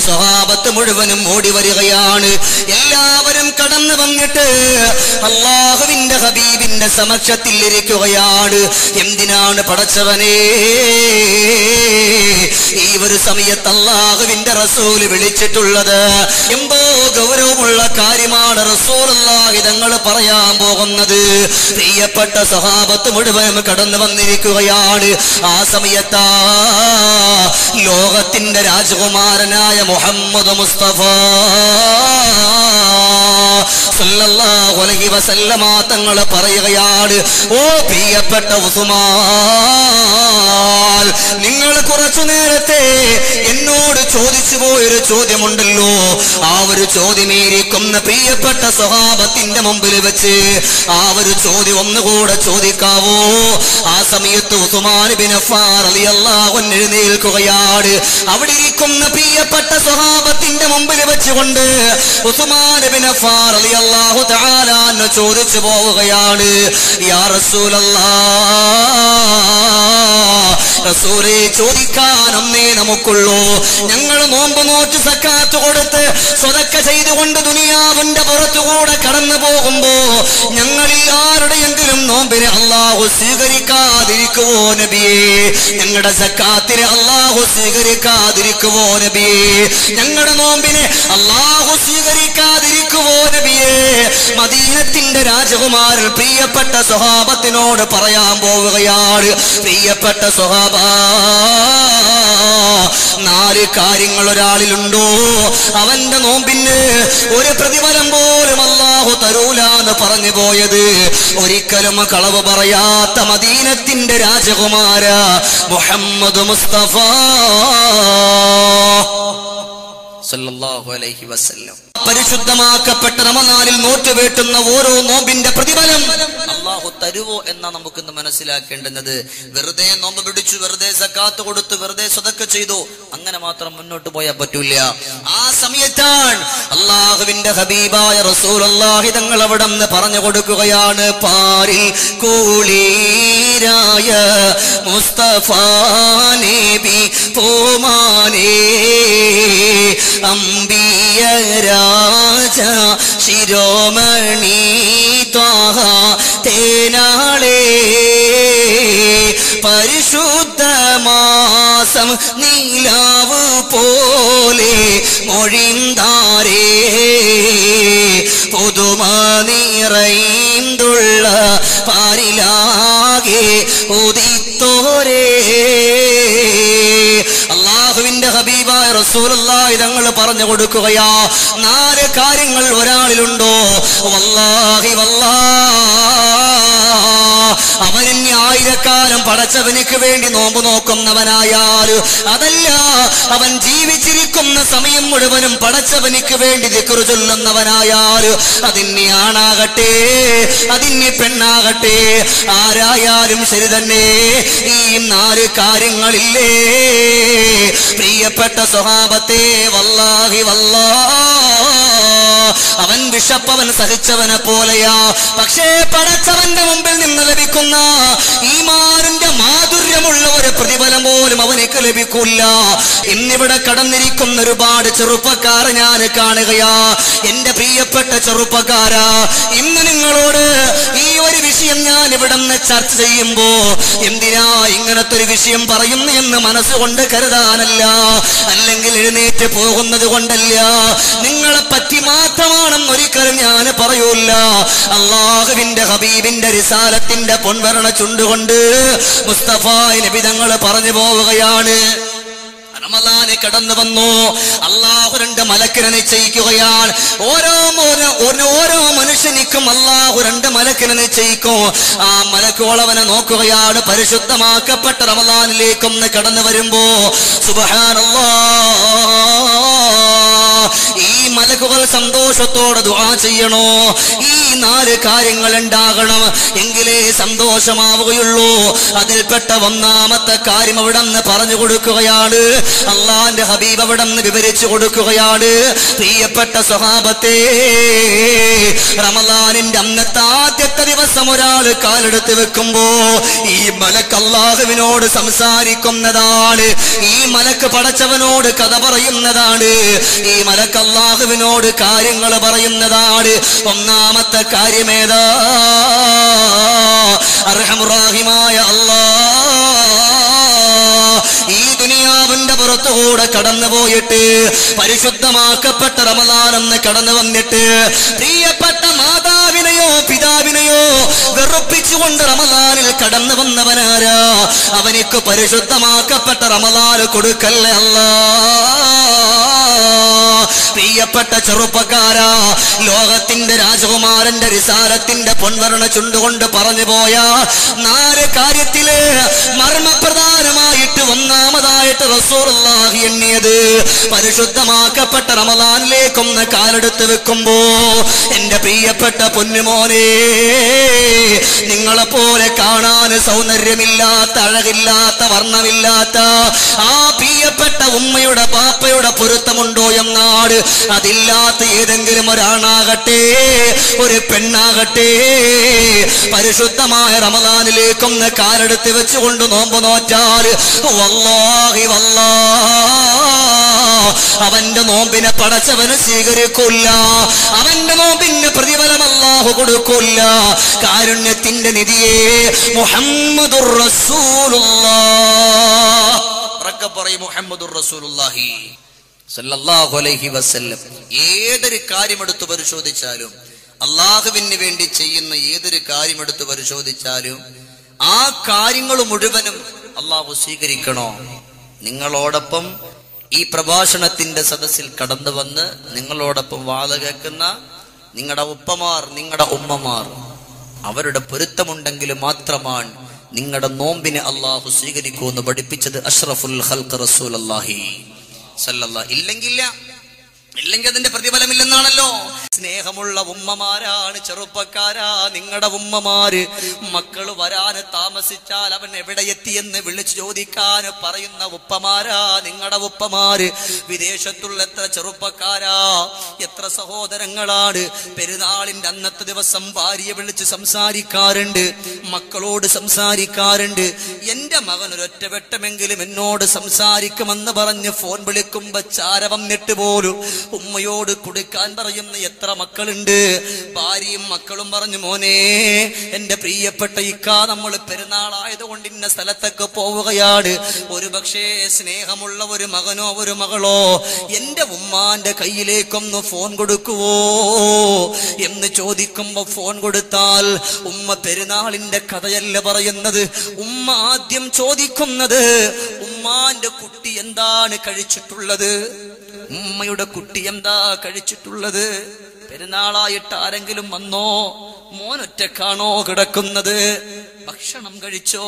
സ്വഹാബത്ത് മുഴുവനും ഓടി വരികയാണ്. എല്ലാവരും കടന്നു വന്നിട്ട് അള്ളാഹുവിന്റെ ഹബീബിന്റെ സമക്ഷത്തിൽ ഇരിക്കുകയാണ്. എന്തിനാണ് പടച്ചവനെ? ഈ ഒരു സമയത്ത് അള്ളാഹുവിന്റെ റസൂൽ വിളിച്ചിട്ടുള്ളത് എന്തോ ഗൗരവമുള്ള കാര്യമാണ് റസൂൽ തങ്ങൾ പറയാൻ പോകുന്നത്. പ്രിയപ്പെട്ട സ്വഭാവത്ത് മുഴുവനും കടന്നു വന്നിരിക്കുകയാണ്. ആ സമയത്താ ലോകത്തിന്റെ രാജകുമാരനായ മുഹമ്മദ് മുസ്തഫ സല്ലല്ലാഹു അലൈഹി വസല്ലമ തങ്ങൾ പറയുകയാണ് ഓ പ്രിയപ്പെട്ട ഉസ്മാൻ നിങ്ങൾ കുറച്ചു നേരത്തെ ചോദിച്ചു പോയൊരു ചോദ്യമുണ്ടല്ലോ. ആ ഒരു ചോദ്യമേരിക്കുന്ന പ്രിയപ്പെട്ട സ്വഭാവത്തിന്റെ മുമ്പിൽ വെച്ച് ആ ഒരു ചോദ്യം ഒന്നുകൂടെ ചോദിക്കാവോ? ആ സമയത്ത് ഉസ്മാൻ എഴുന്നേൽക്കുകയാണ്. അവിടെ ഇരിക്കുന്ന പ്രിയപ്പെട്ട സ്വഭാവത്തിന്റെ മുമ്പിൽ വെച്ചുകൊണ്ട് ചോദിച്ചു പോവുകയാണ്. യാ റസൂലെ ചോദിക്കാൻ ഒന്നേ നമുക്കുള്ളൂ. ഞങ്ങൾ നോമ്പ് നോറ്റ് സക്കാത്ത് കൊടുത്ത് സ്വതക്ക ചെയ്തുകൊണ്ട് ദുനിയാവിന്റെ പുറത്തുകൂടെ കടന്നു പോകുമ്പോ ഞങ്ങളിൽ ആരുടെയെങ്കിലും നോമ്പിനെ അള്ളാഹു സ്വീകരിക്കാതിരിക്കുവോ നബിയേ? ഞങ്ങളുടെ സക്കാത്തിനെ അള്ളാഹു സ്വീകരിക്കാതിരിക്കുവോ നബിയെ? ഞങ്ങളുടെ നോമ്പിനെ അള്ളാഹു സ്വീകരിക്കാതിരിക്കുവോ നബിയെ? മദീനത്തിന്റെ രാജകുമാരൻ പ്രിയപ്പെട്ട സ്വഭാവത്തിനോട് പറയാൻ പോവുകയാണ്. പ്രിയപ്പെട്ട സ്വഭാവ കാര്യങ്ങൾ ഒരാളിലുണ്ടോ? അവന്റെ നോമ്പിന് ഒരു പ്രതിഫലം പോലും അള്ളാഹു തരൂല എന്ന് പറഞ്ഞു പോയത്. ഒരിക്കലും കളവ് പറയാത്ത മദീനത്തിന്റെ രാജകുമാര മുഹമ്മദ് മുസ്തഫ പരിശുദ്ധമാക്കപ്പെട്ട നമനാലിൽ നോറ്റുവേട്ടുന്ന ഓരോ നോമ്പിന്റെ പ്രതിഫലം അള്ളാഹു തരുവോ എന്നാ നമുക്കിന്ന് മനസ്സിലാക്കേണ്ടുന്നത്. വെറുതെ നോമ്പ് പിടിച്ചു വെറുതെ സക്കാത്ത് കൊടുത്തു വെറുതെ സ്വതക്ക ചെയ്തു അങ്ങനെ മാത്രം മുന്നോട്ട് പോയാൽ പറ്റൂല ആ സമയത്താണ് അള്ളാഹുവിന്റെ ഹബീബായ റസൂൽ അള്ളാഹി തങ്ങൾ അവിടെ നിന്ന് പറഞ്ഞു കൊടുക്കുകയാണ്. പാരിൽ കൂളീരായ മുസ്തഫാനേബി നബി പോമാനേ അമ്പിയ രാജ ശിരോമണി ത്വാഹ തേനാളേ പരിശുദ്ധ മാസം നീലാവ് പോലെ മൊഴിന്താരേ. പുതുമ നിറൈന്തുള്ള പാരിലാകെ ഉദിത്തോരേ. അള്ളാഹുവിന്റെ ഹബീബായ റസൂലുള്ളാഹി തങ്ങൾ പറഞ്ഞു കൊടുക്കുകയാ നാല് കാര്യങ്ങൾ ഒരാളിലുണ്ടോ? വല്ലാഹി വല്ലാ പടച്ചവനിക്ക് വേണ്ടി നോമ്പ് നോക്കുന്നവനായാൽ അതല്ല അവൻ ജീവിച്ചിരിക്കുന്ന സമയം മുഴുവനും പടച്ചവനക്ക് വേണ്ടി ദിക്കറു ചൊല്ലുന്നവനായാൽ അതിന് ആണാകട്ടെ അതിന്നെ പെണ്ണാകട്ടെ ആരായാലും ശരി തന്നെ ഈ നാല് കാര്യങ്ങളില്ലേ? പ്രിയപ്പെട്ട സ്വഭാവത്തെ വല്ലാഹി വല്ലാ അവൻ വിഷപ്പവൻ സഹിച്ചവനെ പോലെയാ. പക്ഷേ പടച്ചവന്റെ മുമ്പിൽ നിന്ന് ലഭിക്കുന്ന ഈമാനിന്റെ മാധുര്യമുള്ള ഒരു പ്രതിഫലം പോലും അവനേക്ക് ലഭിക്കില്ല ഇന്നിവിടെ കടന്നിരിക്കുന്ന ഒരുപാട് ചെറുപ്പക്കാരെ ഞാൻ കാണുകയാ. എന്റെ പ്രിയപ്പെട്ട ചെറുപ്പക്കാരാ ഇന്ന് നിങ്ങളോട് ഈ ഒരു വിഷയം ഞാൻ ഇവിടെ നിന്ന് ചർച്ച ചെയ്യുമ്പോ എന്തിനാ ഇങ്ങനത്തെ ഒരു വിഷയം പറയുന്നു എന്ന് മനസ്സുകൊണ്ട് കരുതാനല്ല. അല്ലെങ്കിൽ എഴുന്നേറ്റ് പോകുന്നത് കൊണ്ടല്ല. നിങ്ങളെ പറ്റി മാത്രമാണെന്ന് ഒരിക്കലും ഞാൻ പറയൂല. അള്ളാഹുവിന്റെ ഹബീബിന്റെ റിസാലത്തിന്റെ പൊൻവരണ ചുണ്ടുകൊണ്ട് മുസ്തഫ നബിതങ്ങൾ പറഞ്ഞു പോവുകയാണ്. റമദാന് കടന്നു വന്നു. അള്ളാഹു രണ്ട് മലക്കിനെ നിശ്ചയിക്കുകയാണ്. ഓരോ ഓരോ- മനുഷ്യനിക്കും അള്ളാഹു രണ്ട് മലക്കിനെ നിശ്ചയിക്കും. ആ മലക്കോളവനെ നോക്കുകയാണ്. പരിശുദ്ധമാക്കപ്പെട്ട റമദാനിലേക്കൊന്ന് കടന്നു വരുമ്പോ സുബഹാനല്ലാ മലക്കുകൾ സന്തോഷത്തോടെ ദുആ ചെയ്യണോ? ഈ നാല് കാര്യങ്ങൾ ഉണ്ടാകണം. എങ്കിലേ സന്തോഷമാവുകയുള്ളൂ. അതിൽപ്പെട്ട ഒന്നാമത്തെ കാര്യം അവിടെ നിന്ന് പറഞ്ഞു കൊടുക്കുകയാണ്. അള്ളാന്റെ ഹബീബ് അവിടെ നിന്ന് വിവരിച്ചു കൊടുക്കുകയാണ്. പ്രിയപ്പെട്ട സ്വഭാവത്തെ റമദാനിന്റെ അന്നത്തെ ആദ്യത്തെ ദിവസം ഒരാൾ കാലെടുത്ത് വെക്കുമ്പോ ഈ മലക്ക് അള്ളാഹുവിനോട് സംസാരിക്കുന്നതാണ്. ഈ മലക്ക് പടച്ചവനോട് കഥ പറയുന്നതാണ്. ഈ മലക്ക് അള്ളാഹുവിനോട് കാര്യങ്ങൾ പറയുന്നതാണ്. ഒന്നാമത്തെ കാര്യമേതാ? അർഹമുറാഹിമായ അള്ളാ ഈ ദുനിയാവിന്റെ പുറത്തുകൂടെ കടന്നു പോയിട്ട് പരിശുദ്ധമാക്കപ്പെട്ട റമദാനെന്ന് കടന്നു വന്നിട്ട് പ്രിയപ്പെട്ട മാതാവിനെയോ പിതാവിനെയോ വെറുപ്പിച്ചുകൊണ്ട് റമദാനിൽ കടന്നു വന്നവനാരാ? അവനിക്ക് പരിശുദ്ധമാക്കപ്പെട്ട റമദാൻ കൊടുക്കല്ലേ അല്ലാ? പ്രിയപ്പെട്ട ചെറുപ്പക്കാരാ ലോകത്തിന്റെ രാജകുമാരന്റെ വിസാരത്തിന്റെ പൊൻവരണ ചുണ്ടുകൊണ്ട് പറഞ്ഞു പോയ നാല് കാര്യത്തിൽ മർമ്മപ്രധാനമായിട്ട് ഒന്നാമതായിട്ട് റസൂറുള്ളാഹി എണ്ണിയത് പരിശുദ്ധമാക്കപ്പെട്ട റമദാനിലേക്കൊന്ന് കാലെടുത്ത് വെക്കുമ്പോ എന്റെ പ്രിയപ്പെട്ട പൊന്നുമോനെ നിങ്ങളെ പോലെ കാണാൻ സൗന്ദര്യമില്ലാത്ത അഴകില്ലാത്ത വർണമില്ലാത്ത ആ പ്രിയപ്പെട്ട ഉമ്മയുടെ പാപ്പയുടെ പൊരുത്തമുണ്ടോ എന്നാട് അതില്ലാത്ത ഏതെങ്കിലും ഒരാണാകട്ടെ ഒരു പെണ്ണാകട്ടെ പരിശുദ്ധമായ റമദാനിലേക്കൊന്ന് കാലെടുത്ത് വെച്ചുകൊണ്ട് നോമ്പ് നോറ്റാൽ വല്ലാഹി വല്ലാ അവന്റെ നോമ്പിനെ പടച്ചവന് സ്വീകരിക്കില്ല അവന്റെ നോമ്പിന് പ്രതിഫലം അല്ലാഹു കൊടുക്കില്ല. കാരുണ്യത്തിന്റെ നിധിയെ മുഹമ്മദുർ പറയും മുഹമ്മദുർ റസൂലുള്ളാഹി. സല്ലല്ലാഹു അലൈഹി വസല്ലം. ഏതൊരു പരിശോധിച്ചാലും അള്ളാഹുവിന് വേണ്ടി ചെയ്യുന്ന ഏതൊരു കാര്യമെടുത്ത് പരിശോധിച്ചാലും ആ കാര്യങ്ങൾ മുഴുവനും അള്ളാഹു സ്വീകരിക്കണോ? നിങ്ങളോടൊപ്പം ഈ പ്രഭാഷണത്തിന്റെ സദസ്സിൽ കടന്നു വന്ന് നിങ്ങളോടൊപ്പം വാത കേൾക്കുന്ന നിങ്ങളുടെ ഉപ്പമാർ നിങ്ങളുടെ ഉമ്മമാർ അവരുടെ പൊരുത്തമുണ്ടെങ്കിൽ മാത്രമാണ് നിങ്ങളുടെ നോമ്പിനെ അള്ളാഹു സ്വീകരിക്കൂ എന്ന് പഠിപ്പിച്ചത് അഷ്റഫുൽ ഹൽക്ക് റസൂൽ അള്ളാഹി സല്ലല്ലാ ഇല്ലെങ്കില്ല. ഇല്ലെങ്കിൽ അതിന്റെ പ്രതിഫലമില്ലെന്നാണല്ലോ. സ്നേഹമുള്ള ഉമ്മമാരാണ് ചെറുപ്പക്കാരാ. നിങ്ങളുടെ ഉമ്മമാര് മക്കൾ വരാന് താമസിച്ചാൽ അവൻ എവിടെ എത്തിയെന്ന് വിളിച്ചു ചോദിക്കാൻ പറയുന്ന ഉപ്പമാരാ. നിങ്ങളുടെ ഉപ്പമാര് വിദേശത്തുള്ള എത്ര ചെറുപ്പക്കാരാ. എത്ര സഹോദരങ്ങളാണ്. പെരുന്നാളിന്റെ അന്നത്തെ ദിവസം ഭാര്യയെ വിളിച്ച് സംസാരിക്കാറുണ്ട്. മക്കളോട് സംസാരിക്കാറുണ്ട്. എന്റെ മകൻ ഒരൊറ്റ വെട്ടമെങ്കിലും എന്നോട് സംസാരിക്കുമെന്ന് പറഞ്ഞ് ഫോൺ വിളിക്കുമ്പോ ചാരവം നെട്ടുപോലും പോലും ഉമ്മയോട് കൊടുക്കാൻ പറയുന്ന എത്ര മക്കളുണ്ട്? ഭാര്യയും മക്കളും പറഞ്ഞു മോനെ എന്റെ പ്രിയപ്പെട്ട ഇക്ക നമ്മൾ പെരുന്നാളായതുകൊണ്ട് ഇന്ന സ്ഥലത്തൊക്കെ പോവുകയാണ്. ഒരു പക്ഷേ സ്നേഹമുള്ള ഒരു മകനോ ഒരു മകളോ എന്റെ ഉമ്മാന്റെ കയ്യിലേക്കൊന്ന് ഫോൺ കൊടുക്കുവോ? എന്ന് ചോദിക്കുമ്പോ ഫോൺ കൊടുത്താൽ ഉമ്മ പെരുന്നാളിന്റെ കഥയല്ല പറയുന്നത്. ഉമ്മ ആദ്യം ചോദിക്കുന്നത് ഉമ്മാന്റെ കുട്ടി എന്താണ് കഴിച്ചിട്ടുള്ളത്? ഉമ്മയുടെ കുട്ടി എന്താ കഴിച്ചിട്ടുള്ളത്? പെരുന്നാളായിട്ട് ആരെങ്കിലും വന്നോ? മോനൊറ്റക്കാണോ കിടക്കുന്നത്? ഭക്ഷണം കഴിച്ചോ?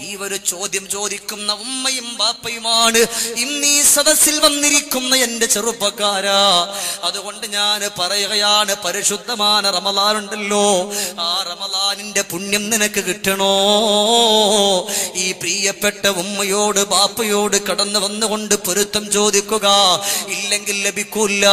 ഈ ഒരു ചോദ്യം ചോദിക്കുന്ന ഉമ്മയും ബാപ്പയുമാണ്. ഇന്ന് ഈ സദസ്സിൽ വന്നിരിക്കുന്ന എന്റെ ചെറുപ്പക്കാരാ. അതുകൊണ്ട് ഞാൻ പറയുകയാണ് പരിശുദ്ധമാണ് റമലാനുണ്ടല്ലോ ആ റമലാനിന്റെ പുണ്യം നിനക്ക് കിട്ടണോ? ഈ പ്രിയപ്പെട്ട ഉമ്മയോട് ബാപ്പയോട് കടന്നു വന്നുകൊണ്ട് പൊരുത്തം ചോദിക്കുക. ഇല്ലെങ്കിൽ ലഭിക്കൂല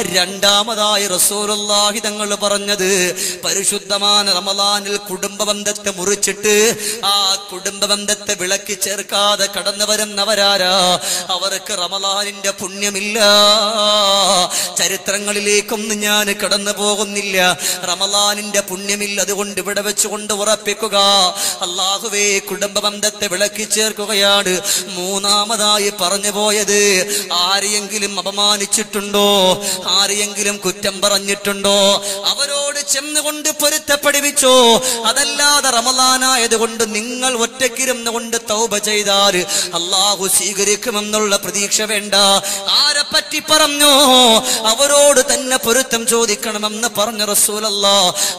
രണ്ടാമതായി റസൂലുള്ളാഹി തങ്ങൾ പറഞ്ഞത് പരിശുദ്ധമായ റമളാനിൽ കുടുംബ ബന്ധത്തെ മുറിച്ചിട്ട് ആ കുടുംബ ബന്ധത്തെ വിളക്കി ചേർക്കാതെ കടന്നു വരുന്നവരാരാ? അവർക്ക് റമലാനിന്റെ പുണ്യമില്ല. ചരിത്രങ്ങളിലേക്കൊന്നും ഞാൻ കടന്നു പോകുന്നില്ല. റമലാനിന്റെ പുണ്യമില്ല. അതുകൊണ്ട് ഇവിടെ വെച്ചുകൊണ്ട് ഉറപ്പിക്കുക. അള്ളാഹുവേ കുടുംബ ബന്ധത്തെ വിളക്കി ചേർക്കുകയാണ്. മൂന്നാമതായി പറഞ്ഞു പോയത് ആരെയെങ്കിലും അപമാനിച്ചിട്ടുണ്ടോ? ആരെയെങ്കിലും കുറ്റം പറഞ്ഞിട്ടുണ്ടോ? അവരോട് ചെന്നുകൊണ്ട് പൊരുത്തപ്പെടുവിച്ചോ? അതല്ലാതെ റമലാനായത് കൊണ്ട് നിങ്ങൾ ഒറ്റക്കിരുന്ന് കൊണ്ട് തൗബ ചെയ്താൽ അള്ളാഹു സ്വീകരിക്കുമെന്നുള്ള പ്രതീക്ഷ വേണ്ട. ആരെ പറ്റി പറഞ്ഞോ? അവരോട് തന്നെ പൊരുത്തം ചോദിക്കണമെന്ന് പറഞ്ഞ റസൂലല്ല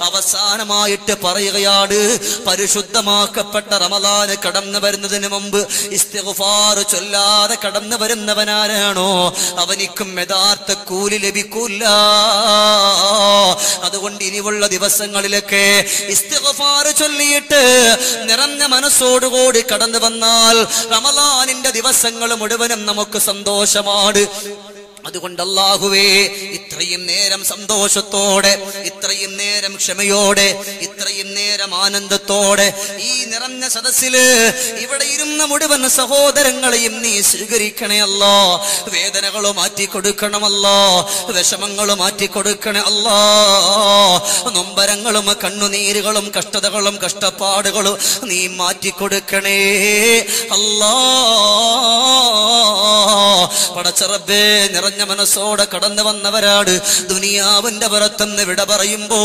അവസാനമായിട്ട് പറയുകയാണ് പരിശുദ്ധമാക്കപ്പെട്ട റമലാന് കടന്നു വരുന്നതിന് മുമ്പ് ഇസ്തിഫാർ ചൊല്ലാതെ കടന്നു വരുന്നവനാരാണോ? അവനിക്കും യഥാർത്ഥ കൂലി ലഭിക്കും. ലഭിക്കൂല അതുകൊണ്ട് ഇനിയുള്ള ദിവസങ്ങളിലൊക്കെ ഇസ്തിഗ്ഫാർ ചൊല്ലിയിട്ട് നിറഞ്ഞ മനസ്സോടുകൂടി കടന്നു വന്നാൽ റമലാനിന്റെ ദിവസങ്ങൾ മുഴുവനും നമുക്ക് സന്തോഷമാണ്. അതുകൊണ്ട് അല്ലാഹുവേ ഇത്രയും നേരം സന്തോഷത്തോടെ ഇത്രയും നേരം ക്ഷമയോടെ ഇത്രയും നേരം ആനന്ദത്തോടെ ഈ നിറഞ്ഞ സദസ്സിൽ ഇവിടെ ഇരുന്ന മുഴുവൻ സഹോദരങ്ങളെയും നീ സ്വീകരിക്കണേ അല്ലോ. വേദനകൾ മാറ്റിക്കൊടുക്കണമല്ലോ വിഷമങ്ങൾ മാറ്റിക്കൊടുക്കണേ അല്ലോ. നൊമ്പരങ്ങളും കണ്ണുനീരുകളും കഷ്ടതകളും കഷ്ടപ്പാടുകളും നീ മാറ്റി കൊടുക്കണേ അല്ലാ. പടച്ചറബേ നിറഞ്ഞ മനസ്സോടെ കടന്നു വന്നവരാട് ദുനിയാവിന്റെ പുറത്തുനിന്ന് വിട പറയുമ്പോ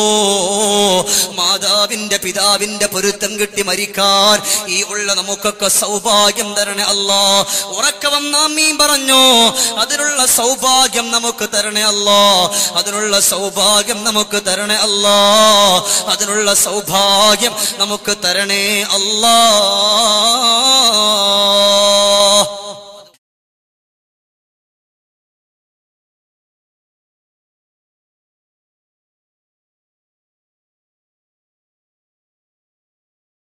മാതാവിന്റെ പിതാവിന്റെ പൊരുത്തം കിട്ടി മരിക്കാൻ ഈ ഉള്ള നമുക്കൊക്കെ സൗഭാഗ്യം തരണേ അല്ലാ. ഉറക്ക വന്നാ മീൻ പറഞ്ഞോ അതിനുള്ള സൗഭാഗ്യം നമുക്ക് തരണേ അല്ല. അതിനുള്ള സൗഭാഗ്യം നമുക്ക് തരണേ അല്ല. അതിനുള്ള സൗഭാഗ്യം നമുക്ക് തരണേ അല്ലാ.